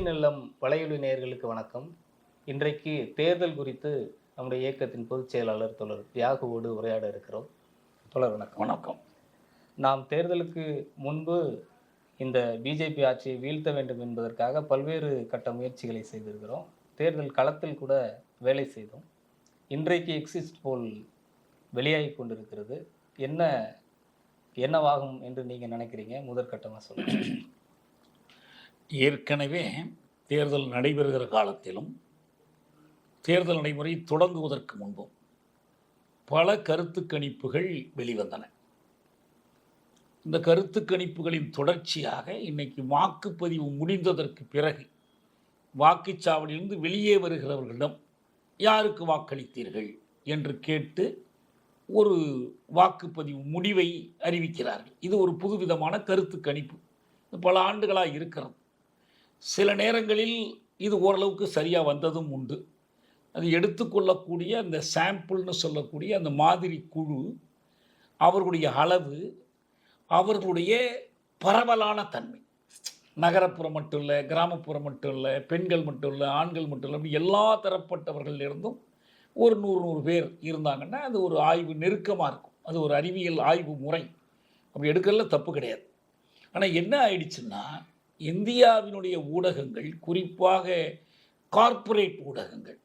இல்லம் வலையொலி நேயர்களுக்கு வணக்கம். இன்றைக்கு தேர்தல் குறித்து நம்முடைய இயக்கத்தின் பொதுச் செயலாளர் தொடர் தியாகுவோடு உரையாட இருக்கிறோம். தொடர் வணக்கம். வணக்கம். நாம் தேர்தலுக்கு முன்பு இந்த பிஜேபி ஆட்சியை வீழ்த்த வேண்டும் என்பதற்காக பல்வேறு கட்ட முயற்சிகளை செய்திருக்கிறோம். தேர்தல் களத்தில் கூட வேலை செய்தோம். இன்றைக்கு எக்ஸிஸ்ட் போல் வெளியாகி கொண்டிருக்கிறது. என்ன என்னவாகும் என்று நீங்கள் நினைக்கிறீங்க? முதற்கட்டமாக சொல்லுங்கள் ஏற்கனவே தேர்தல் நடைபெறுகிற காலத்திலும் தேர்தல் நடைமுறை தொடங்குவதற்கு முன்பும் பல கருத்து கணிப்புகள் வெளிவந்தன. இந்த கருத்து கணிப்புகளின் தொடர்ச்சியாக இன்னைக்கு வாக்குப்பதிவு முடிந்ததற்கு பிறகு வாக்குச்சாவடியிலிருந்து வெளியே வருகிறவர்களிடம் யாருக்கு வாக்களித்தீர்கள் என்று கேட்டு ஒரு வாக்குப்பதிவு முடிவை அறிவிக்கிறார்கள். இது ஒரு புதுவிதமான கருத்து கணிப்பு பல ஆண்டுகளாக இருக்கிறது. சில நேரங்களில் இது ஓரளவுக்கு சரியாக வந்ததும் உண்டு. அது எடுத்துக்கொள்ளக்கூடிய அந்த சாம்பிள்னு சொல்லக்கூடிய அந்த மாதிரி குழு அவர்களுடைய அளவு அவர்களுடைய பரவலான தன்மை. நகரப்புறம் மட்டும் இல்லை கிராமப்புறம் மட்டும் இல்லை பெண்கள் மட்டும் இல்லை ஆண்கள் மட்டும் இல்லை அப்படி எல்லா தரப்பட்டவர்களிலிருந்தும் ஒரு நூறு நூறு பேர் இருந்தாங்கன்னா அது ஒரு ஆய்வு நெருக்கமாக இருக்கும். அது ஒரு அறிவியல் ஆய்வு முறை. அப்படி எடுக்கிறதுல தப்பு கிடையாது. ஆனால் என்ன ஆயிடுச்சுன்னா இந்தியாவினுடைய ஊடகங்கள் குறிப்பாக கார்ப்பரேட் ஊடகங்கள்.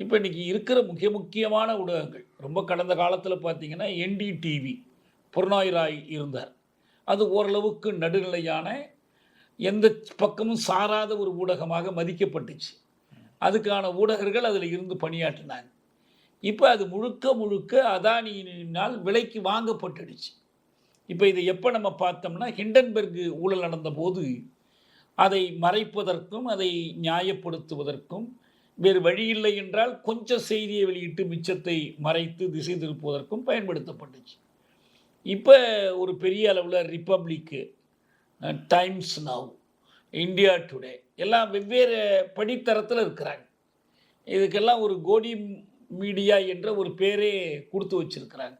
இப்போ இன்றைக்கி இருக்கிற முக்கிய முக்கியமான ஊடகங்கள் ரொம்ப கடந்த காலத்தில் பார்த்தீங்கன்னா என்டிடிவி புறநாய் ராய் இருந்தார். அது ஓரளவுக்கு நடுநிலையான எந்த பக்கமும் சாராத ஒரு ஊடகமாக மதிக்கப்பட்டுச்சு. அதுக்கான ஊடகர்கள் அதில் இருந்து பணியாற்றினாங்க. இப்போ அது முழுக்க முழுக்க அதானியினால் விலைக்கு வாங்கப்பட்டுடுச்சு. இப்போ இதை எப்போ நம்ம பார்த்தோம்னா ஹிண்டன்பெர்கு ஊழல் நடந்தபோது அதை மறைப்பதற்கும் அதை நியாயப்படுத்துவதற்கும் வேறு வழியில்லை என்றால் கொஞ்சம் செய்தியை வெளியிட்டு மிச்சத்தை மறைத்து திசை திருப்புவதற்கும் பயன்படுத்தப்பட்டுச்சு. இப்போ ஒரு பெரிய அளவில் republic Times Now India Today எல்லாம் வெவ்வேறு படித்தரத்தில் இருக்கிறாங்க. இதுக்கெல்லாம் ஒரு கோடி மீடியா என்ற ஒரு பேரே கொடுத்து வச்சிருக்கிறாங்க.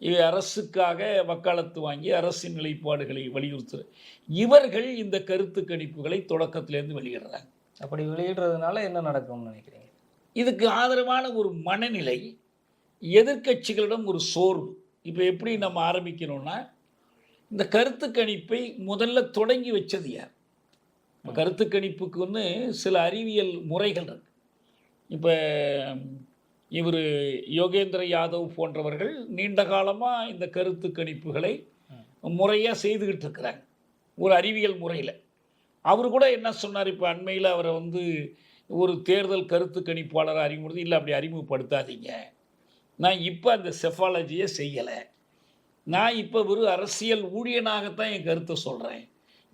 அரசுக்காக வக்காலத்து வாங்கி அரசின் நிலைப்பாடுகளை வலியுறுத்து இவர்கள் இந்த கருத்து கணிப்புகளை தொடக்கத்திலேருந்து வெளியிடுறாங்க. அப்படி வெளியிடுறதுனால என்ன நடக்கும்னு நினைக்கிறீங்க? இதுக்கு ஆதரவான ஒரு மனநிலை எதிர்க்கட்சிகளிடம் ஒரு சோர்வு. இப்போ எப்படி நம்ம ஆரம்பிக்கணும்னா இந்த கருத்து கணிப்பை முதல்ல தொடங்கி வச்சது யார்? இப்போ கருத்து கணிப்புக்கு வந்து சில அறிவியல் முறைகள் இருக்கு. இப்போ இவர் யோகேந்திர யாதவ் போன்றவர்கள் நீண்ட காலமாக இந்த கருத்து கணிப்புகளை முறையாக செய்துக்கிட்டு இருக்கிறாங்க. ஒரு அறிவியல் முறையில். அவர் கூட என்ன சொன்னார்? இப்போ அண்மையில் அவரை வந்து ஒரு தேர்தல் கருத்து கணிப்பாளரை அறிமுகப்படுத்தி இல்லை அப்படி அறிமுகப்படுத்தாதீங்க. நான் இப்போ அந்த செஃபாலஜியை செய்யலை. நான் இப்போ ஒரு அரசியல் ஊழியனாகத்தான் என் கருத்தை சொல்கிறேன்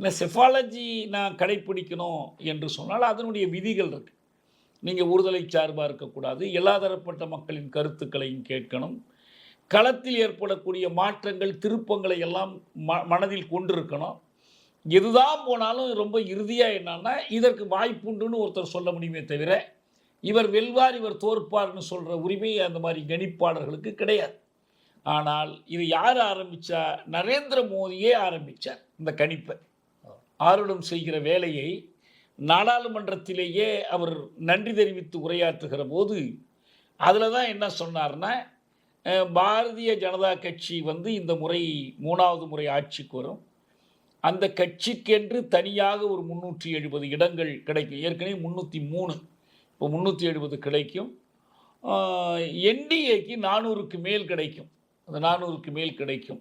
இந்த செஃபாலஜி நான் கடைப்பிடிக்கணும் என்று சொன்னால் அதனுடைய விதிகள் இருக்குது நீங்கள் ஒருதலை சார்பாக இருக்கக்கூடாது. எல்லா தரப்பட்ட மக்களின் கருத்துக்களையும் கேட்கணும். களத்தில் ஏற்படக்கூடிய மாற்றங்கள் திருப்பங்களை எல்லாம் ம மனதில் கொண்டிருக்கணும். எதுதான் போனாலும் ரொம்ப இறுதியாக என்னன்னா இதற்கு வாய்ப்புண்டுன்னு ஒருத்தர் சொல்ல முடியுமே தவிர இவர் வெல்வார் இவர் தோற்பார்னு சொல்கிற உரிமை அந்த மாதிரி கணிப்பாளர்களுக்கு கிடையாது. ஆனால் இது யார் ஆரம்பித்தா நரேந்திர மோடியே ஆரம்பித்தார் இந்த கணிப்பை. ஆருடம் செய்கிற வேலையை நாடாளுமன்றத்திலேயே அவர் நன்றி தெரிவித்து உரையாற்றுகிற போது அதில் தான் என்ன சொன்னார்னா பாரதிய ஜனதா கட்சி வந்து இந்த முறை மூணாவது முறை ஆட்சிக்கு வரும். அந்த கட்சிக்கென்று தனியாக ஒரு முந்நூற்றி எழுபது இடங்கள் கிடைக்கும். ஏற்கனவே முந்நூற்றி மூணு இப்போ முந்நூற்றி எழுபது கிடைக்கும். என்டிஏக்கு நானூறுக்கு மேல் கிடைக்கும். அந்த நானூறுக்கு மேல் கிடைக்கும்.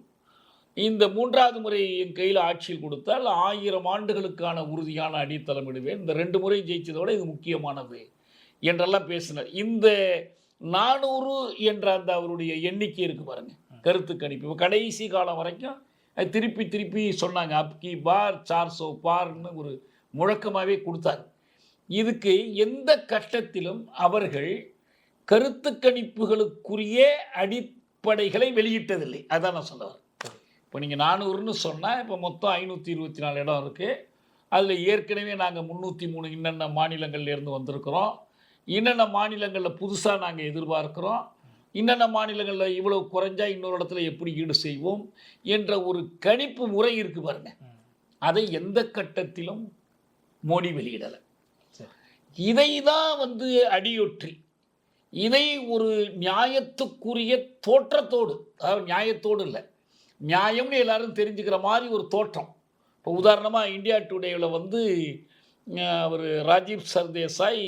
இந்த மூன்றாவது முறை என் கையில் ஆட்சியில் கொடுத்தால் ஆயிரம் ஆண்டுகளுக்கான உறுதியான அடித்தளம் இடுவேன். இந்த ரெண்டு முறை ஜெயிச்சதை விட இது முக்கியமானது என்றெல்லாம் பேசினார். இந்த நானூறு என்ற அந்த அவருடைய எண்ணிக்கை இருக்கு பாருங்க. கருத்து கணிப்பு இப்போ கடைசி காலம் வரைக்கும் திருப்பி திருப்பி சொன்னாங்க. அப்கி பார் சார்சோ பார்னு ஒரு முழக்கமாகவே கொடுத்தாங்க இதுக்கு எந்த கட்டத்திலும் அவர்கள் கருத்து கணிப்புகளுக்குரிய அடிப்படைகளை வெளியிட்டதில்லை. அதான் நான் சொல்ல வரேன். இப்போ நீங்கள் நானூறுன்னு சொன்னால் இப்போ மொத்தம் ஐநூற்றி இருபத்தி நாலு இடம் இருக்குது அதில் ஏற்கனவே நாங்கள் முந்நூற்றி மூணு இன்னென்ன மாநிலங்கள்லேருந்து வந்திருக்கிறோம். இன்னென்ன மாநிலங்களில் புதுசாக நாங்கள் எதிர்பார்க்குறோம். இன்னென்ன மாநிலங்களில் இவ்வளவு குறைஞ்சா இன்னொரு இடத்துல எப்படி ஈடு செய்வோம் என்ற ஒரு கணிப்பு முறை இருக்கு பாருங்க. அதை எந்த கட்டத்திலும் மோடி வெளியிடலை. இதை தான் வந்து அடியொற்றி. இதை ஒரு நியாயத்துக்குரிய தோற்றத்தோடு அதாவது நியாயத்தோடு இல்லை நியாயம்னு எல்லாரும் தெரிஞ்சுக்கிற மாதிரி ஒரு தோற்றம். இப்போ உதாரணமாக இந்தியா டுடேவில் வந்து அவர் ராஜீவ் சர்தேசாய்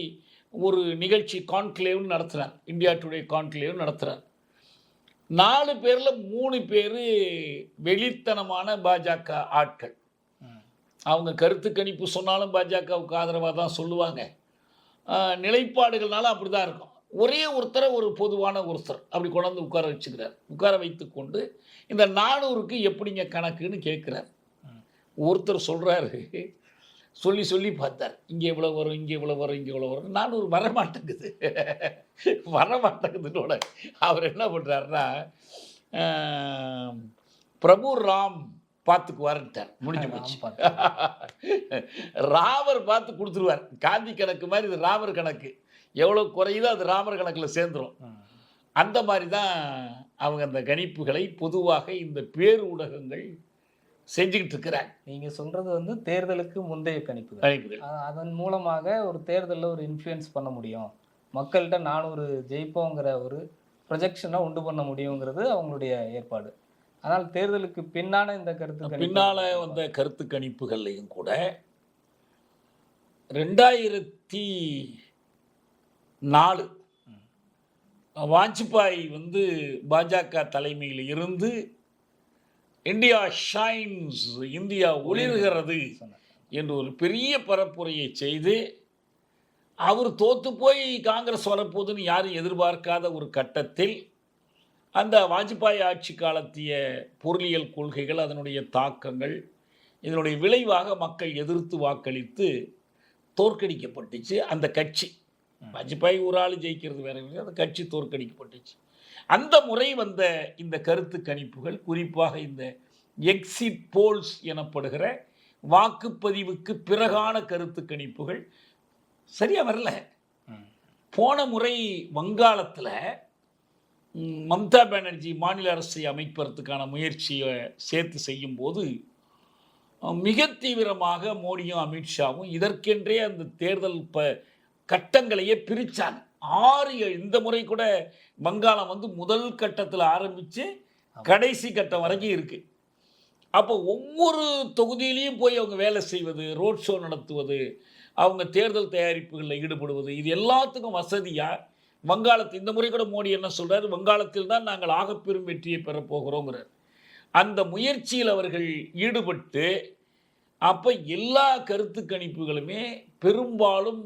ஒரு நிகழ்ச்சி கான்க்ளேவ்னு நடத்துகிறார் இந்தியா டுடே கான்க்ளேவ் நடத்துகிறார் நாலு பேரில் மூணு பேர் வெளித்தனமான பாஜக ஆட்கள். அவங்க கருத்து கணிப்பு சொன்னாலும் பாஜகவுக்கு ஆதரவாக தான் சொல்லுவாங்க. நிலைப்பாடுகள்னாலும் நிலைப்பாடுகள்னால அப்படி தான் இருக்கும். ஒரே ஒருத்தரை ஒரு பொதுவான ஒருத்தர் அப்படி கொண்டாந்து உட்கார வச்சுக்கிறார். உட்கார வைத்துக்கொண்டு இந்த நானூறுக்கு எப்படிங்க கணக்குன்னு கேட்குறார். ஒருத்தர் சொல்கிறாரு சொல்லி சொல்லி பார்த்தார். இங்கே இவ்வளோ வரும் இங்கே இவ்வளோ வரும் இங்கே இவ்வளோ வரும். நானூறு வரமாட்டேங்குது. வரமாட்டேங்குதுன்னோட அவர் என்ன பண்ணுறாருன்னா பிரபு ராம் பார்த்துக்குவார்ட்டார் முடிஞ்சு போச்சு. ராம் பார்த்து. கொடுத்துருவார். காந்தி கணக்கு மாதிரி இது ராமர் கணக்கு. எவ்வளோ குறையுதோ அது ராமர் கணக்கில் சேர்ந்துரும். ம். அந்த மாதிரி தான் அவங்க அந்த கணிப்புகளை பொதுவாக இந்த பேர் ஊடகங்கள் செஞ்சுக்கிட்டு இருக்கிறாங்க. நீங்க சொல்றது வந்து தேர்தலுக்கு முந்தைய கணிப்புகள். கணிப்புகள். அதன் மூலமாக ஒரு தேர்தலில் ஒரு இன்ஃப்ளூயன்ஸ் பண்ண முடியும். மக்கள்கிட்ட நானூறு ஜெயிப்போங்கிற ஒரு ப்ரொஜெக்ஷனை உண்டு பண்ண முடியுங்கிறது அவங்களுடைய ஏற்பாடு. ஆனால் தேர்தலுக்கு பின்னான இந்த கருத்து கணிப்பு- பின்னால வந்த கருத்து கணிப்புகள்லையும் கூட ரெண்டாயிரத்தி நாலு. வாஜ்பாய் வந்து பாஜக தலைமையில் இருந்து இந்தியா ஷைன்ஸ் இந்தியா ஒளிர்கிறது என்று ஒரு பெரிய பரப்புரையை செய்து அவர் தோத்து போய் காங்கிரஸ் வரப்போகுதுன்னு யாரும் எதிர்பார்க்காத ஒரு கட்டத்தில் அந்த வாஜ்பாய் ஆட்சி காலத்திய பொருளியல் கொள்கைகள் அதனுடைய தாக்கங்கள் இதனுடைய விளைவாக மக்கள் எதிர்த்து வாக்களித்து தோற்கடிக்கப்பட்டுச்சு அந்த கட்சி. வாஜ்பாய் ஒரு ஆள் ஜெயிக்கிறது வேற அந்த கட்சி தோற்கடிக்கப்பட்டுச்சு. அந்த முறை வந்த இந்த கருத்து கணிப்புகள் குறிப்பாக இந்த எக்ஸிட் போல்ஸ் எனப்படுகிற வாக்குப்பதிவுக்கு பிறகான கருத்து கணிப்புகள் சரியா வரல. போன முறை வங்காளத்தில் மம்தா பானர்ஜி மாநில அரசை அமைப்பதற்கான முயற்சியை சேர்த்து செய்யும்போது மிக தீவிரமாக மோடியும் அமித்ஷாவும் இதற்கென்றே அந்த தேர்தல் ப கட்டங்களையே பிரித்தாங்க ஆறு இந்த முறை கூட வங்காளம் வந்து முதல் கட்டத்தில் ஆரம்பித்து கடைசி கட்டம் வரைக்கும் இருக்குது அப்போ ஒவ்வொரு தொகுதியிலையும் போய் அவங்க வேலை செய்வது ரோட் ஷோ நடத்துவது அவங்க தேர்தல் தயாரிப்புகளில் ஈடுபடுவது இது எல்லாத்துக்கும் வசதியாக வங்காளத்து இந்த முறை கூட மோடி என்ன சொல்கிறார் வங்காளத்தில் தான் நாங்கள் ஆகப்பெரும் வெற்றியை பெறப்போகிறோங்கிறார் அந்த முயற்சியில் அவர்கள் ஈடுபட்டு அப்போ எல்லா கருத்து கணிப்புகளுமே பெரும்பாலும்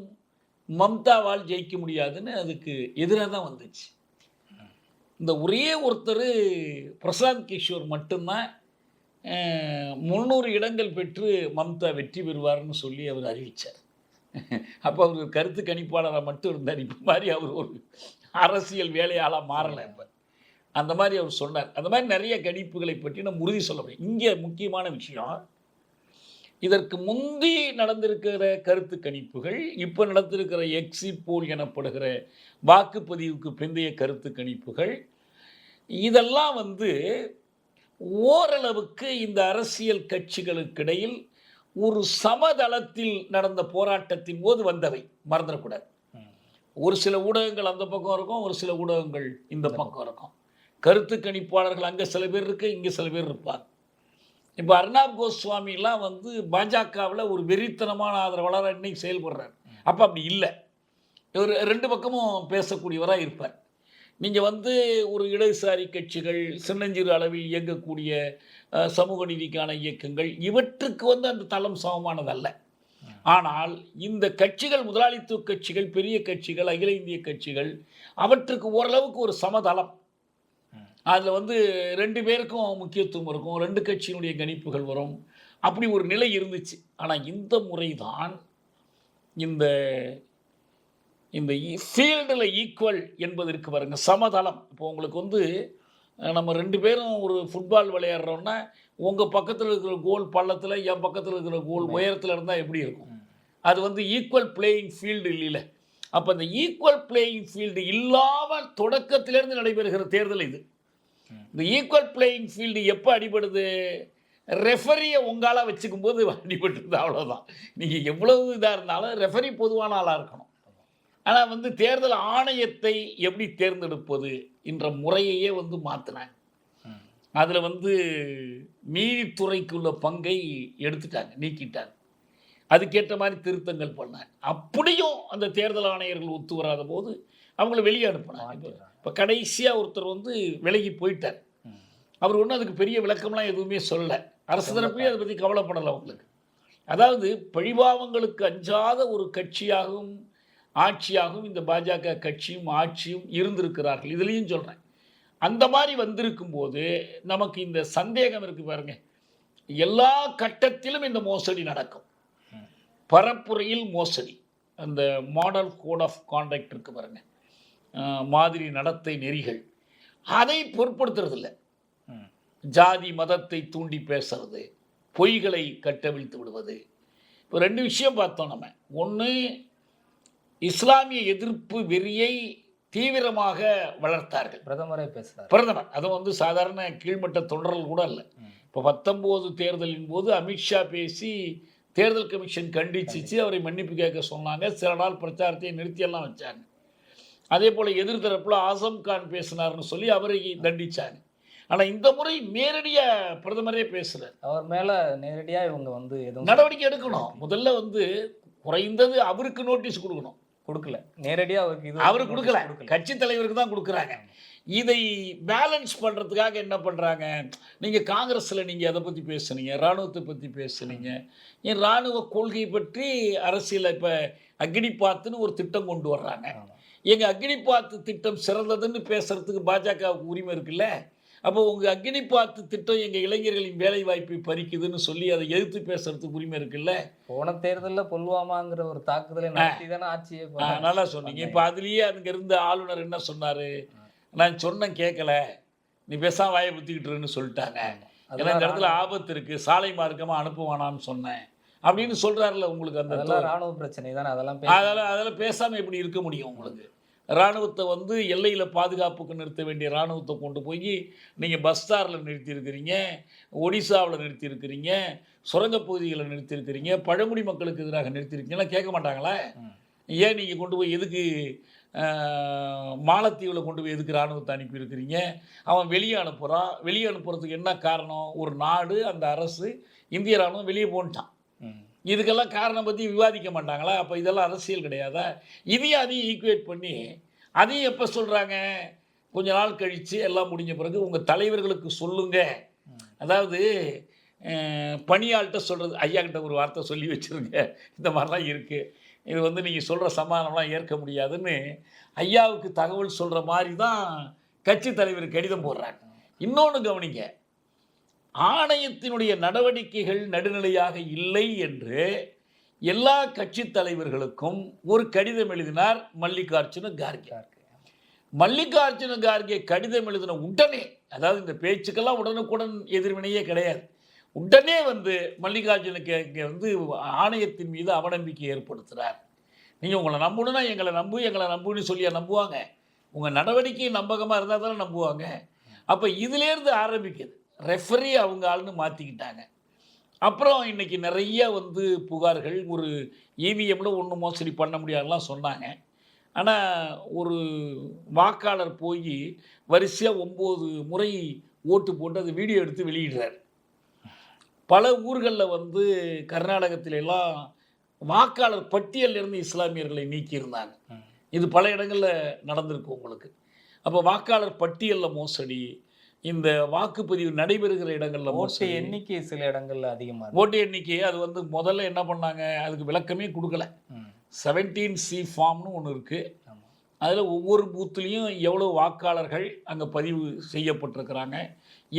மம்தாவால் ஜெயிக்க முடியாதுன்னு அதுக்கு எதிராக தான் வந்துச்சு. இந்த ஒரே ஒருத்தர் பிரசாந்த் கிஷோர் மட்டும்தான் முந்நூறு இடங்கள் பெற்று மம்தா வெற்றி பெறுவார்னு சொல்லி அவர் அறிவித்தார் அப்போ அவர் கருத்து கணிப்பாளராக மட்டும் இருந்தார். இப்போ மாதிரி அவர் ஒரு அரசியல் வேலையாளாக மாறலை இப்போ. அந்த மாதிரி அவர் சொன்னார். அந்த மாதிரி நிறைய கணிப்புகளை பற்றி நம்ம உறுதி சொல்ல முடியும். இங்கே முக்கியமான விஷயம் இதற்கு முந்தி நடந்திருக்கிற கருத்து கணிப்புகள் இப்போ நடந்திருக்கிற எக்ஸிட் போல் எனப்படுகிற வாக்குப்பதிவுக்கு பிந்தைய கருத்து கணிப்புகள் இதெல்லாம் வந்து ஓரளவுக்கு இந்த அரசியல் கட்சிகளுக்கிடையில் ஒரு சமதளத்தில் நடந்த போராட்டத்தின் போது வந்தவை. மறந்துடக்கூடாது. ஒரு சில ஊடகங்கள் அந்த பக்கம் இருக்கும் ஒரு சில ஊடகங்கள் இந்த பக்கம். இருக்கும். கருத்து கணிப்பாளர்கள் அங்கே சில பேர் இருக்கு இங்கே சில பேர் இருப்பாங்க. இப்போ அர்ணாப் கோஸ்வாமிலாம் வந்து பாஜகவில் ஒரு வெறித்தனமான ஆதரவாளர் இன்னைக்கு செயல்படுறார். அப்போ அப்படி இல்லை. இவர் ரெண்டு பக்கமும் பேசக்கூடியவராக இருப்பார். நீங்கள் வந்து ஒரு இடதுசாரி கட்சிகள் சின்னஞ்சிறு அளவில் இயங்கக்கூடிய சமூக நீதிக்கான இயக்கங்கள் இவற்றுக்கு வந்து அந்த தளம் சமமானதல்ல. ஆனால் இந்த கட்சிகள் முதலாளித்துவ கட்சிகள் பெரிய கட்சிகள் அகில இந்திய கட்சிகள் அவற்றுக்கு ஓரளவுக்கு ஒரு சமதளம். அதில் வந்து ரெண்டு பேருக்கும் முக்கியத்துவம் இருக்கும். ரெண்டு கட்சியினுடைய கணிப்புகள் வரும். அப்படி ஒரு நிலை இருந்துச்சு. ஆனால் இந்த முறை தான் இந்த இந்த ஃபீல்டில் ஈக்குவல் என்பது இருக்கு பாருங்க சமதளம். இப்போ உங்களுக்கு வந்து நம்ம ரெண்டு பேரும் ஒரு ஃபுட்பால் விளையாடுறோம்னா உங்கள் பக்கத்தில் இருக்கிற கோல் பள்ளத்தில் என் பக்கத்தில் இருக்கிற கோல் உயரத்தில் இருந்தால் எப்படி இருக்கும். அது வந்து ஈக்குவல் பிளேயிங் ஃபீல்டு இல்லைல்ல. அப்போ அந்த ஈக்குவல் பிளேயிங் ஃபீல்டு இல்லாமல் தொடக்கத்திலிருந்து நடைபெறுகிற தேர்தல் இது. இந்த ஈக்குவல் பிளேயிங் ஃபீல்டு எப்போ அடிபடுது? ரெஃபரியை உங்களால் வச்சுக்கும் போது அடிபட்டுருது அவ்வளோதான் நீங்கள் எவ்வளவு இதாக இருந்தாலும் ரெஃபரி பொதுவான ஆளாக இருக்கணும். ஆனால் வந்து தேர்தல் ஆணையத்தை எப்படி தேர்ந்தெடுப்பது என்ற முறையையே வந்து மாற்றினாங்க அதில் வந்து நீதித்துறைக்குள்ள பங்கை எடுத்துட்டாங்க நீக்கிட்டாங்க. அதுக்கேற்ற மாதிரி திருத்தங்கள் பண்ணாங்க. அப்படியும் அந்த தேர்தல் ஆணையர்கள் ஒத்து வராத போது அவங்கள வெளியே அனுப்பினாங்க. இப்போ கடைசியாக ஒருத்தர் வந்து விலகி போயிட்டார். அவர் ஒன்றும் அதுக்கு பெரிய விளக்கம்லாம் எதுவுமே சொல்லலை. அரசு தரப்புலேயும் அதை பற்றி கவலைப்படலை அவங்களுக்கு. அதாவது பழிபாவங்களுக்கு அஞ்சாத ஒரு கட்சியாகவும் ஆட்சியாகவும் இந்த பாஜக கட்சியும் ஆட்சியும் இருந்திருக்கிறார்கள். இதுலேயும் சொல்கிறேன் அந்த மாதிரி வந்திருக்கும் போது நமக்கு இந்த சந்தேகம் இருக்கு பாருங்க. எல்லா கட்டத்திலும் இந்த மோசடி நடக்கும். பரப்புரையில் மோசடி. அந்த மாடல் கோட் ஆஃப் கான்டக்ட் இருக்கு பாருங்க. அஹ் மாதிரி நடத்தை நெறிகள். அதை பொருட்படுத்துறதில்ல. ஜாதி மதத்தை தூண்டி பேசுறது பொய்களை கட்டவிழ்த்து விடுவது. இப்போ ரெண்டு விஷயம் பார்த்தோம் நம்ம. ஒன்று இஸ்லாமிய எதிர்ப்பு வெறியை தீவிரமாக வளர்த்தார்கள். பிரதமரே பேசுறாரு. பிரதமர். அது வந்து சாதாரண கீழ்மட்ட தொண்டர்கள் கூட இல்லை. இப்போ பத்தொம்போது தேர்தலின் போது அமித்ஷா பேசி தேர்தல் கமிஷன் கண்டிச்சிச்சு அவரை மன்னிப்பு கேட்க சொன்னாங்க. சில நாள் பிரச்சாரத்தை நிறுத்தியெல்லாம் வச்சாங்க. அதே போல் எதிர்த்தரப்புல ஆசம் கான் பேசினார்னு சொல்லி அவரை தண்டிச்சாங்க ஆனால் இந்த முறை நேரடியாக பிரதமரே பேசுகிறார் அவர் மேல நேரடியா இவங்க வந்து எதுவும் நடவடிக்கை எடுக்கணும். முதல்ல வந்து குறைந்தது அவருக்கு நோட்டீஸ் கொடுக்கணும். கொடுக்கல. நேரடியா அவருக்கு இது அவரு கொடுக்கல. கட்சி தலைவருக்கு தான் கொடுக்குறாங்க. இதை பேலன்ஸ் பண்ணுறதுக்காக என்ன பண்ணுறாங்க நீங்கள் காங்கிரஸில் நீங்கள் எதை பற்றி பேசுனீங்க? இராணுவத்தை பற்றி பேசுனீங்க? ஏன் இராணுவ கொள்கை பற்றி அரசியலில் இப்போ அக்னிபாத்துன்னு ஒரு திட்டம் கொண்டு வர்றாங்க. எங்கள் அக்னிபாத்து திட்டம் சிறந்ததுன்னு பேசுறதுக்கு பாஜகவுக்கு உரிமை இருக்குல்ல? அப்போ உங்கள் அக்னிபாத்து திட்டம் எங்கள் இளைஞர்களின் வேலை வாய்ப்பை பறிக்குதுன்னு சொல்லி அதை எதிர்த்து பேசுறதுக்கு உரிமை இருக்குல்ல? போன தேர்தல்ல புல்வாமாங்கிற ஒரு தாக்குதலை நடத்தி தானே ஆட்சியே. நல்லா சொன்னீங்க. இப்போ அதுலேயே அங்கே இருந்த ஆளுநர் என்ன சொன்னார்? நான் சொன்னேன் கேட்கல நீ பேசாம வாயை புத்திக்கிட்டுருன்னு சொல்லிட்டாங்க. ஏன்னா இந்த இடத்துல ஆபத்து இருக்குது சாலை மார்க்கமாக அனுப்புவானான்னு சொன்னேன். அப்படின்னு சொல்கிறாருல உங்களுக்கு அந்த ராணுவ பிரச்சனை தானே அதெல்லாம் அதெல்லாம் அதெல்லாம் பேசாமல் எப்படி இருக்க முடியும் உங்களுக்கு? இராணுவத்தை வந்து எல்லையில் பாதுகாப்புக்கு நிறுத்த வேண்டிய இராணுவத்தை கொண்டு போய் நீங்கள் பஸ் ஸ்டாரில் நிறுத்தியிருக்கிறீங்க ஒடிசாவில் நிறுத்தியிருக்கிறீங்க சுரங்கப் பகுதிகளில் நிறுத்தியிருக்கிறீங்க பழங்குடி மக்களுக்கு எதிராக நிறுத்தியிருக்கீங்களா கேட்க மாட்டாங்களா. ஏன் நீங்கள் கொண்டு போய் எதுக்கு மாலத்தீவில் கொண்டு போய் எதுக்கு இராணுவத்தை அனுப்பியிருக்கிறீங்க? அவன் வெளியே அனுப்புகிறான் வெளியே அனுப்புறதுக்கு என்ன காரணம்? ஒரு நாடு அந்த அரசு இந்திய இராணுவம் வெளியே போன்ட்டான். இதுக்கெல்லாம் காரணம் பற்றி விவாதிக்க மாட்டாங்களா? அப்போ இதெல்லாம் அரசியல் கிடையாதா? இதையும் அதையும் ஈக்குவேட் பண்ணி அதையும் எப்போ சொல்கிறாங்க கொஞ்ச நாள் கழித்து எல்லாம் முடிஞ்ச பிறகு உங்கள் தலைவர்களுக்கு சொல்லுங்க. அதாவது பணியாள்கிட்ட சொல்கிறது ஐயா கிட்ட ஒரு வார்த்தை சொல்லி வச்சுருங்க. இந்த மாதிரிலாம் இருக்குது இது வந்து நீங்கள் சொல்கிற சமாதானம்லாம் ஏற்க முடியாதுன்னு ஐயாவுக்கு தகவல் சொல்கிற மாதிரி தான் கட்சி தலைவர் கடிதம் போடுறாங்க. இன்னொன்று கவனிங்க ஆணையத்தினுடைய நடவடிக்கைகள் நடுநிலையாக இல்லை என்று எல்லா கட்சி தலைவர்களுக்கும் ஒரு கடிதம் எழுதினார் மல்லிகார்ஜுன கார்கே. மல்லிகார்ஜுன கார்கே கடிதம் எழுதின உடனே அதாவது இந்த பேச்சுக்கெல்லாம் உடனுக்குடன் எதிர்வினையே கிடையாது. உடனே வந்து மல்லிகார்ஜுன கார்கே வந்து ஆணையத்தின் மீது அவநம்பிக்கை ஏற்படுத்துகிறார் நீங்கள் உங்களை நம்பணும்னா எங்களை நம்பு எங்களை நம்புன்னு சொல்லியா நம்புவாங்க. உங்கள் நடவடிக்கை நம்பகமாக இருந்தால் தானே நம்புவாங்க. அப்போ இதுலேருந்து ஆரம்பிக்குது. ரெஃபரி அவங்க ஆளுன்னு மாற்றிக்கிட்டாங்க அப்புறம் இன்னைக்கு நிறைய வந்து புகார்கள் ஒரு இவிஎம்ல ஒன்றும் மோசடி பண்ண முடியாதுலாம் சொன்னாங்க. ஆனால் ஒரு வாக்காளர் போய் வரிசையாக ஒம்பது முறை ஓட்டு போட்டு அது வீடியோ எடுத்து வெளியிடுறார். பல ஊர்களில் வந்து கர்நாடகத்தில எல்லாம் வாக்காளர் பட்டியல்ல இருந்து இஸ்லாமியர்களை நீக்கியிருந்தாங்க. இது பல இடங்களில் நடந்திருக்கு உங்களுக்கு. அப்போ வாக்காளர் பட்டியலில் மோசடி இந்த வாக்குப்பதிவு நடைபெறுகிற இடங்களில் ஓட்டு எண்ணிக்கை சில இடங்கள்ல அதிகமா இருக்கு. ஓட்டு எண்ணிக்கை அது வந்து முதல்ல என்ன பண்ணாங்க? அதுக்கு விளக்கமே கொடுக்கல. செவன்டீன் சி ஃபார்ம்னு ஒன்று இருக்குது. அதில் ஒவ்வொரு பூத்துலேயும் எவ்வளோ வாக்காளர்கள் அங்கே பதிவு செய்யப்பட்டிருக்கிறாங்க?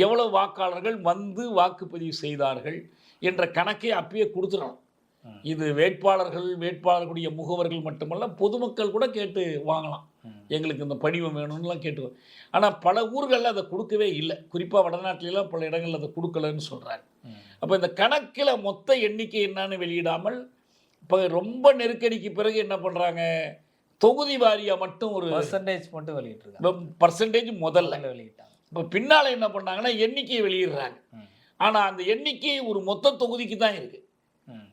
எவ்வளோ வாக்காளர்கள் வந்து வாக்குப்பதிவு செய்தார்கள்? என்ற கணக்கை அப்பயே கொடுத்துடணும். இது வேட்பாளர்கள் வேட்பாளர்களுடைய முகவர்கள் மட்டுமல்ல பொதுமக்கள் கூட கேட்டு வாங்கலாம். எங்களுக்கு இந்த படிவம் வேணும்னுலாம் கேட்டு ஆனால் பல ஊர்களில் அதை கொடுக்கவே இல்லை குறிப்பாக வடநாட்டிலலாம் பல இடங்களில் அதை கொடுக்கலன்னு சொல்கிறாங்க. அப்போ இந்த கணக்கில் மொத்த எண்ணிக்கை என்னன்னு வெளியிடாமல் இப்போ ரொம்ப நெருக்கடிக்கு பிறகு என்ன பண்ணுறாங்க தொகுதி வாரியாக மட்டும் ஒரு பர்சன்டேஜ் மட்டும் வெளியிட்டிருக்காங்க பர்சன்டேஜ் முதல்ல வெளியிட்டாங்க இப்போ பின்னால் என்ன பண்ணாங்கன்னா எண்ணிக்கையை வெளியிடுறாங்க. ஆனால் அந்த எண்ணிக்கை ஒரு மொத்த தொகுதிக்கு தான் இருக்கு ம்.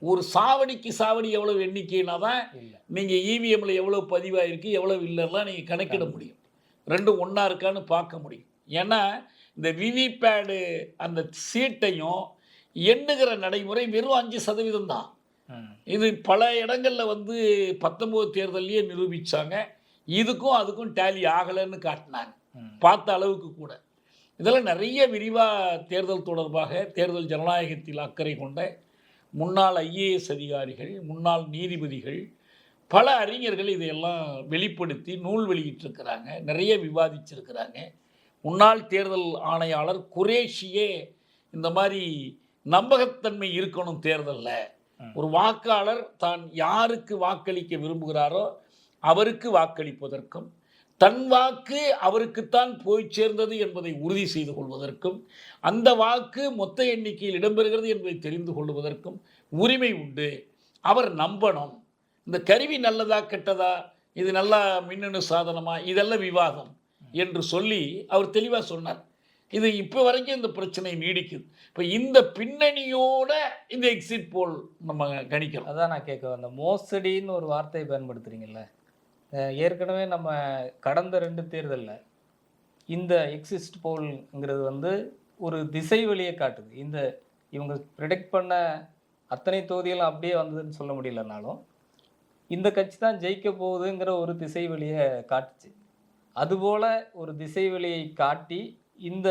ஒரு சாவடிக்கு சாவடி எவ்வளவு எண்ணிக்கைனா தான் நீங்கள் இவிஎம்ல எவ்வளோ பதிவாயிருக்கு எவ்வளோ இல்லைலாம் நீங்கள் கணக்கிட முடியும். ரெண்டும் ஒன்றா இருக்கான்னு பார்க்க முடியும். ஏன்னா இந்த விவிபேடு அந்த சீட்டையும் எண்ணுகிற நடைமுறை வெறும் அஞ்சு சதவீதம் தான். இது பல இடங்கள்ல வந்து பத்தொம்போது தேர்தல்லையே நிரூபிச்சாங்க. இதுக்கும் அதுக்கும் டேலி ஆகலைன்னு காட்டினாங்க. பார்த்த அளவுக்கு கூட. இதெல்லாம் நிறைய விரிவாக தேர்தல் தொடர்பாக தேர்தல் ஜனநாயகத்தில் அக்கறை கொண்ட முன்னாள் ஐஏஎஸ் அதிகாரிகள் முன்னாள் நீதிபதிகள் பல அறிஞர்கள் இதையெல்லாம் வெளிப்படுத்தி நூல் வெளியிட்டிருக்கிறாங்க நிறைய விவாதிச்சிருக்கிறாங்க முன்னாள் தேர்தல் ஆணையாளர் குரேஷியே இந்த மாதிரி நம்பகத்தன்மை இருக்கணும் தேர்தலில். ஒரு வாக்காளர் தான் யாருக்கு வாக்களிக்க விரும்புகிறாரோ அவருக்கு வாக்களிப்பதற்கும் தன் வாக்கு அவருக்குத்தான் போய் சேர்ந்தது என்பதை உறுதி செய்து கொள்வதற்கும் அந்த வாக்கு மொத்த எண்ணிக்கையில் இடம்பெறுகிறது என்பதை தெரிந்து கொள்வதற்கும் உரிமை உண்டு. அவர் நம்பணும். இந்த கருவி நல்லதா கெட்டதா இது நல்லா மின்னணு சாதனமா இதெல்லாம் விவாதம் என்று சொல்லி அவர் தெளிவாக சொன்னார். இது இப்போ வரைக்கும் இந்த பிரச்சனை நீடிக்குது. இப்போ இந்த பின்னணியோட இந்த எக்ஸிட் போல் நம்ம கணிக்கிறோம். அதான் நான் கேட்க வந்த மோசடின்னு ஒரு வார்த்தையை பயன்படுத்துறீங்கல்ல? ஏற்கனவே நம்ம கடந்த ரெண்டு தேர்தலில் இந்த எக்ஸிஸ்ட் போல்ங்கிறது வந்து ஒரு திசை வழியை காட்டுது. இந்த இவங்க ப்ரிடிக்ட் பண்ண அத்தனை தொகுதிகளும் அப்படியே வந்ததுன்னு சொல்ல முடியலனாலும் இந்த கட்சி தான் ஜெயிக்க போகுதுங்கிற ஒரு திசை வழியை காட்டுச்சு. அதுபோல் ஒரு திசை வழியை காட்டி இந்த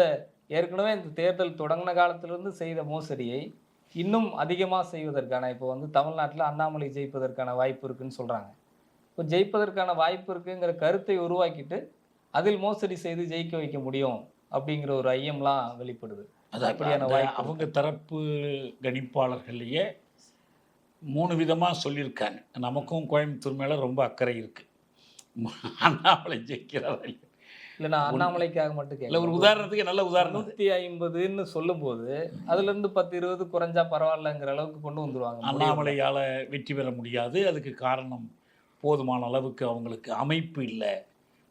ஏற்கனவே இந்த தேர்தல் தொடங்கின காலத்திலிருந்து செய்த மோசடியை இன்னும் அதிகமாக செய்வதற்கான இப்போ வந்து தமிழ்நாட்டில் அண்ணாமலை ஜெயிப்பதற்கான வாய்ப்பு இருக்குன்னு சொல்கிறாங்க ஜெயிப்பதற்கான வாய்ப்பு இருக்குங்கிற கருத்தை உருவாக்கிட்டு அதில் மோசடி செய்து ஜெயிக்க வைக்க முடியும் அப்படிங்கிற ஒரு ஐயம்லாம் வெளிப்படுது. அதான் அப்படியான அவங்க தரப்பு கணிப்பாளர்கள்லையே மூணு விதமாக சொல்லியிருக்காங்க. நமக்கும் கோயம்புத்தூர் மேலே ரொம்ப அக்கறை இருக்கு. அண்ணாமலை ஜெயிக்கிறாரா? இல்லை நான் அண்ணாமலைக்காக மட்டும் இல்லை ஒரு உதாரணத்துக்கு நல்ல உதாரணம். நூற்றி ஐம்பதுன்னு சொல்லும்போது அதுல இருந்து பத்து இருபது குறைஞ்சா பரவாயில்லங்கிற அளவுக்கு கொண்டு வந்துருவாங்க. முடிவு. அண்ணாமலையால் வெற்றி பெற முடியாது. அதுக்கு காரணம் போதுமான அளவுக்கு அவங்களுக்கு அமைப்பு இல்லை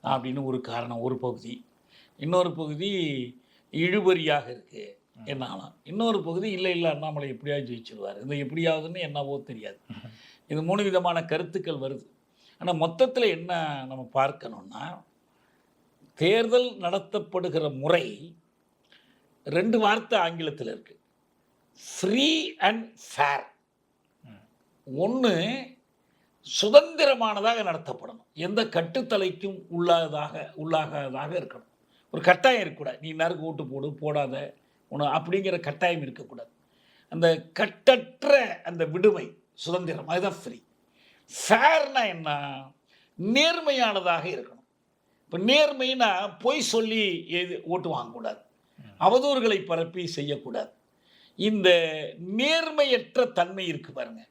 அப்படின்னு ஒரு காரணம் ஒரு பகுதி. இன்னொரு பகுதி இழுபறியாக இருக்கு என்னாலும். இன்னொரு பகுதி இல்லை இல்லை அண்ணாமலை எப்படியாவது ஜெயிச்சிருவார். இந்த எப்படியாவதுன்னு என்னவோ தெரியாது. இது மூணு விதமான கருத்துக்கள் வருது. ஆனால் மொத்தத்தில் என்ன நம்ம பார்க்கணும்னா தேர்தல் நடத்தப்படுகிற முறை ரெண்டு வார்த்தை ஆங்கிலத்தில் இருக்கு. ஃப்ரீ அண்ட் ஃபேர் ஒன்று சுதந்திரமானதாக நடத்தப்படணும். எந்த கட்டுத்தலைக்கும் உள்ளாததாக உள்ளாகாததாக இருக்கணும். ஒரு கட்டாயம் இருக்கக்கூடாது. நீ நறுக்கு ஓட்டு போடு போடாத. உன அப்படிங்கிற கட்டாயம் இருக்கக்கூடாது. அந்த கட்டற்ற அந்த விடுமை சுதந்திரம் அதுதான் ஃப்ரீ ஃபேர்னா என்ன? நேர்மையானதாக இருக்கணும். இப்போ நேர்மைனா பொய் சொல்லி எது ஓட்டு வாங்கக்கூடாது. அவதூறுகளை பரப்பி செய்யக்கூடாது. இந்த நேர்மையற்ற தன்மை இருக்கு பாருங்கள்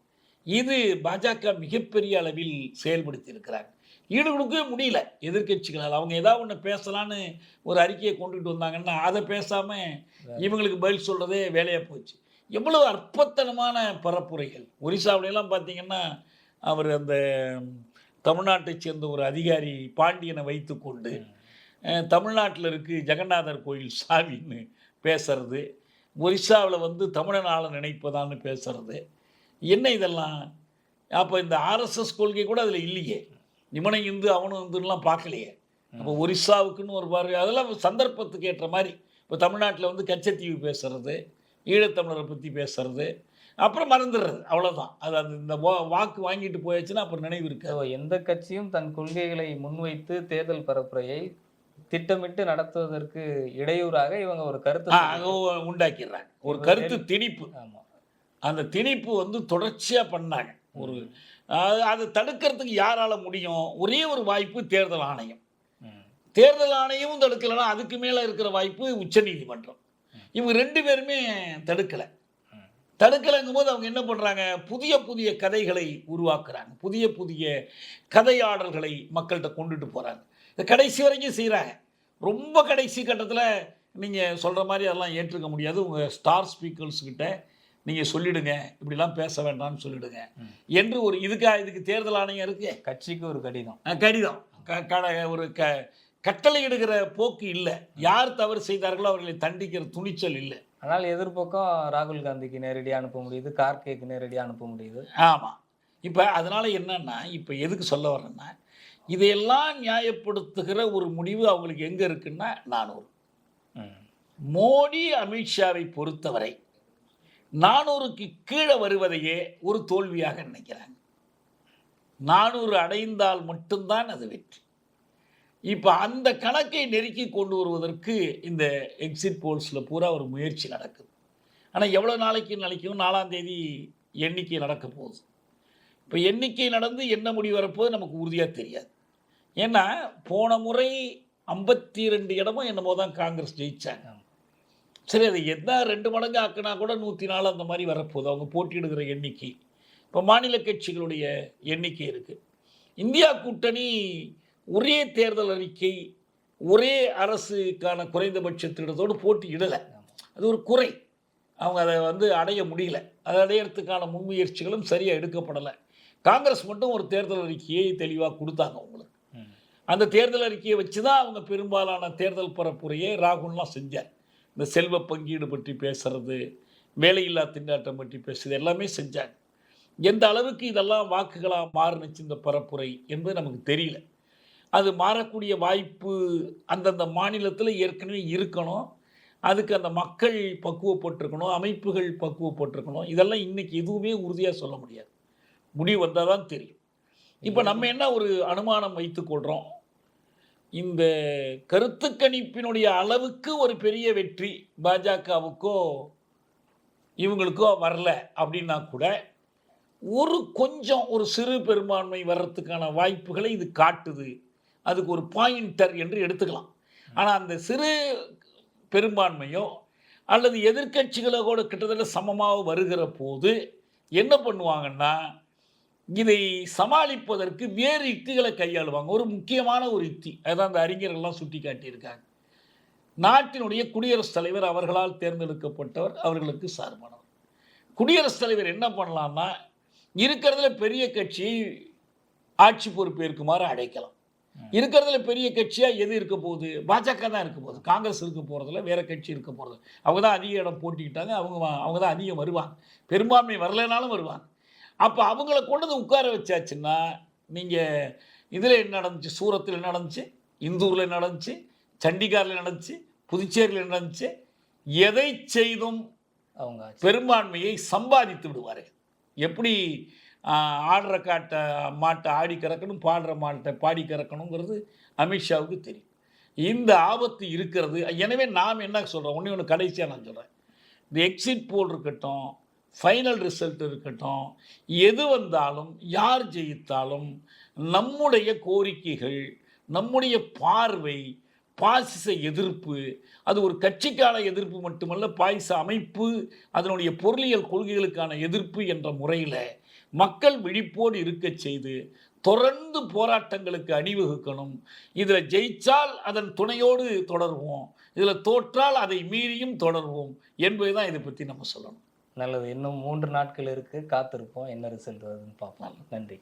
இது பாஜக மிகப்பெரிய அளவில் செயல்படுத்தி இருக்கிறாங்க ஈடு கொடுக்கவே முடியல எதிர்க்கட்சிகளால். அவங்க ஏதாவது ஒன்று பேசலான்னு ஒரு அறிக்கையை கொண்டுட்டு வந்தாங்கன்னா அதை பேசாமல் இவங்களுக்கு பதில் சொல்கிறதே வேலையாக போச்சு. எவ்வளவு அற்பத்தனமான பரப்புரைகள். ஒரிசாவிலலாம் பார்த்தீங்கன்னா அவர் அந்த தமிழ்நாட்டைச் சேர்ந்த ஒரு அதிகாரி பாண்டியனை வைத்துக்கொண்டு தமிழ்நாட்டில் இருக்கு ஜெகநாதர் கோயில் சாவின்னு பேசுறது ஒரிசாவில் வந்து தமிழனால நினைப்பதான்னு பேசுறது என்ன இதெல்லாம்? அப்போ இந்த ஆர்எஸ்எஸ் கொள்கை கூட அதில் இல்லையே. இவனும் இந்து அவனும் இந்துலாம் பார்க்கலையே. அப்போ ஒரிசாவுக்குன்னு ஒரு பார்வை அதெல்லாம் சந்தர்ப்பத்துக்கு ஏற்ற மாதிரி. இப்போ தமிழ்நாட்டில் வந்து கச்சத்தீவு பேசுறது ஈழத்தமிழரை பற்றி பேசுறது அப்புறம் மறந்துடுறது அவ்வளோதான் அது அந்த இந்த வாக்கு வாங்கிட்டு போயாச்சுன்னா அப்புறம் நினைவு இருக்காது. So, எந்த கட்சியும் தன் கொள்கைகளை முன்வைத்து தேர்தல் பரப்புரையை திட்டமிட்டு நடத்துவதற்கு இடையூறாக இவங்க ஒரு கருத்து உண்டாக்கிடுறாங்க. ஒரு கருத்து திணிப்பு. ஆமா. அந்த திணிப்பு வந்து தொடர்ச்சியாக பண்ணாங்க. ஒரு அது- தடுக்கிறதுக்கு யாரால முடியும்? ஒரே ஒரு வாய்ப்பு தேர்தல் ஆணையம். தேர்தல் ஆணையமும் தடுக்கலைன்னா அதுக்கு மேலே இருக்கிற வாய்ப்பு உச்சநீதிமன்றம். இவங்க ரெண்டு பேருமே தடுக்கலை. தடுக்கலைங்கும் போது அவங்க என்ன பண்ணுறாங்க புதிய புதிய கதைகளை உருவாக்குறாங்க. புதிய புதிய கதையாடல்களை மக்கள்கிட்ட கொண்டுட்டு போகிறாங்க இந்த கடைசி வரைக்கும் செய்கிறாங்க ரொம்ப கடைசி கட்டத்தில் நீங்கள் சொல்கிற மாதிரி அதெல்லாம் ஏற்றுக்க முடியாது. உங்கள் ஸ்டார் ஸ்பீக்கர்ஸ்கிட்ட நீங்கள் சொல்லிடுங்க இப்படிலாம் பேச வேண்டாம்னு சொல்லிடுங்க. என்று ஒரு இதுக்கா இதுக்கு தேர்தல் ஆணையம் இருக்கு? கட்சிக்கு ஒரு கடிதம். கடிதம். ஒரு க கட்டளையிடுகிற போக்கு இல்லை. யார் தவறு செய்தார்களோ அவர்களை தண்டிக்கிற துணிச்சல் இல்லை. ஆனால் எதிர்பக்கம் ராகுல் காந்திக்கு நேரடியாக அனுப்ப முடியுது கார்கேக்கு நேரடியாக அனுப்ப முடியுது. ஆமாம் இப்போ அதனால் என்னன்னா இப்போ எதுக்கு சொல்ல வரேன்னா இதையெல்லாம் நியாயப்படுத்துகிற ஒரு முடிவு அவங்களுக்கு எங்கே இருக்குன்னா நானூறு. மோடி அமித்ஷாவை பொறுத்தவரை நானூறுக்கு கீழே வருவதையே ஒரு தோல்வியாக நினைக்கிறாங்க. நானூறு அடைந்தால் மட்டும்தான் அது வெற்றி. இப்போ அந்த கணக்கை நெருக்கி கொண்டு வருவதற்கு இந்த எக்ஸிட் போல்ஸில் பூரா ஒரு முயற்சி நடக்குது. ஆனால் எவ்வளோ நாளைக்கு நினைக்கும்? நாலாம் தேதி எண்ணிக்கை நடக்க போகுது. இப்போ எண்ணிக்கை நடந்து என்ன முடிவு வரப்போது நமக்கு உறுதியாக தெரியாது. ஏன்னா போன முறை ஐம்பத்தி ரெண்டு இடமும் என்னமோ தான் காங்கிரஸ் ஜெயித்தாங்க சரி அது என்ன ரெண்டு மடங்கு ஆக்குனா கூட நூற்றி நாலு அந்த மாதிரி வரப்போகுது. அவங்க போட்டியிடுகிற எண்ணிக்கை. இப்போ மாநில கட்சிகளுடைய எண்ணிக்கை இருக்குது இந்தியா கூட்டணி ஒரே தேர்தல் அறிக்கை ஒரே அரசுக்கான குறைந்தபட்ச திட்டத்தோடு போட்டியிடலை. அது ஒரு குறை. அவங்க அதை வந்து அடைய முடியல. அதை அடையிறதுக்கான முன்முயற்சிகளும் சரியாக எடுக்கப்படலை. காங்கிரஸ் மட்டும் ஒரு தேர்தல் அறிக்கையை தெளிவாக கொடுத்தாங்க அவங்களுக்கு. அந்த தேர்தல் அறிக்கையை வச்சு தான் அவங்க பெரும்பாலான தேர்தல் பரப்புரையை ராகுல்லாம் செஞ்சார். இந்த செல்வ பங்கீடு பற்றி பேசுறது வேலையில்லா திண்டாட்டம் பற்றி பேசுறது எல்லாமே செஞ்சாங்க. எந்த அளவுக்கு இதெல்லாம் வாக்குகளாக மாறுனுச்சு இந்த பரப்புரை என்பது நமக்கு தெரியல. அது மாறக்கூடிய வாய்ப்பு அந்தந்த மாநிலத்தில் ஏற்கனவே இருக்கணும். அதுக்கு அந்த மக்கள் பக்குவப்பட்டிருக்கணும் அமைப்புகள் பக்குவப்பட்டிருக்கணும். இதெல்லாம் இன்னைக்கு எதுவுமே உறுதியாக சொல்ல முடியாது. முடிவு வந்தால் தான் தெரியும். இப்போ நம்ம என்ன ஒரு அனுமானம் வைத்துக்கொள்கிறோம் இந்த கருத்து கணிப்பினுடைய அளவுக்கு ஒரு பெரிய வெற்றி பாஜகவுக்கோ இவங்களுக்கோ வரல அப்படின்னா கூட ஒரு கொஞ்சம் ஒரு சிறு பெரும்பான்மை வர்றதுக்கான வாய்ப்புகளை இது காட்டுது. அதுக்கு ஒரு பாயிண்டர் என்று எடுத்துக்கலாம். ஆனால் அந்த சிறு பெரும்பான்மையோ அல்லது எதிர்க்கட்சிகளோ கூட கிட்டத்தட்ட சமமாக வருகிற போது என்ன பண்ணுவாங்கன்னா இதை சமாளிப்பதற்கு வேறு யுக்திகளை கையாளுவாங்க. ஒரு முக்கியமான ஒரு யுக்தி. அதான் அந்த அறிஞர்கள்லாம் சுட்டி காட்டியிருக்காங்க நாட்டினுடைய குடியரசுத் தலைவர் அவர்களால் தேர்ந்தெடுக்கப்பட்டவர் அவர்களுக்கு சார்பானவர். குடியரசுத் தலைவர் என்ன பண்ணலாம்னா இருக்கிறதுல பெரிய கட்சியை ஆட்சி பொறுப்பேற்குமாறு அழைக்கலாம். இருக்கிறதுல பெரிய கட்சியாக எது இருக்க போகுது? பாஜக தான் இருக்க போகுது. காங்கிரஸ் இருக்க போகிறதுல வேற கட்சி இருக்க போகிறது அவங்க தான் அதிக இடம் போட்டிக்கிட்டாங்க அவங்க அவங்க தான் அதிகம் வருவாங்க. பெரும்பான்மை வரலைனாலும் வருவாங்க. அப்போ அவங்கள கொண்டு வந்து உட்கார வச்சாச்சுன்னா நீங்கள் இதில் என்ன நடந்துச்சு? சூரத்தில் என்ன நடந்துச்சு? இந்தூரில் என்ன நடந்துச்சு? சண்டிகாரில் நடந்துச்சு? புதுச்சேரியில் என்ன நடந்துச்சு? எதை செய்தும் அவங்க. பெரும்பான்மையை சம்பாதித்து விடுவார். எப்படி ஆடுற காட்டை மாட்டை ஆடி கறக்கணும் பாடுற மாட்டை பாடி கறக்கணுங்கிறது அமித்ஷாவுக்கு தெரியும். இந்த ஆபத்து இருக்கிறது எனவே நாம் என்ன சொல்கிறோம் ஒன்று ஒன்று கடைசியாக நான் சொல்கிறேன் இந்த எக்ஸிட் போல் இருக்கட்டும் ஃபைனல் ரிசல்ட் இருக்கட்டும். எது வந்தாலும் யார் ஜெயித்தாலும் நம்முடைய கோரிக்கைகள் நம்முடைய பார்வை பாசிச எதிர்ப்பு அது ஒரு கட்சிக்கான எதிர்ப்பு மட்டுமல்ல பாய்ச அமைப்பு அதனுடைய பொருளியல் கொள்கைகளுக்கான எதிர்ப்பு என்ற முறையில் மக்கள் விழிப்போடு இருக்கச் செய்து தொடர்ந்து போராட்டங்களுக்கு அணிவகுக்கணும். இதில் ஜெயித்தால் அதன் துணையோடு தொடர்வோம். இதில் தோற்றால் அதை மீறியும் தொடர்வோம் என்பதை தான் இதை பற்றி நம்ம சொல்லணும். நல்லது. இன்னும் மூன்று நாட்கள் இருக்கு. காத்திருப்போம். என்ன ரிசல்ட் வருதுன்னு பார்ப்போம். நன்றி.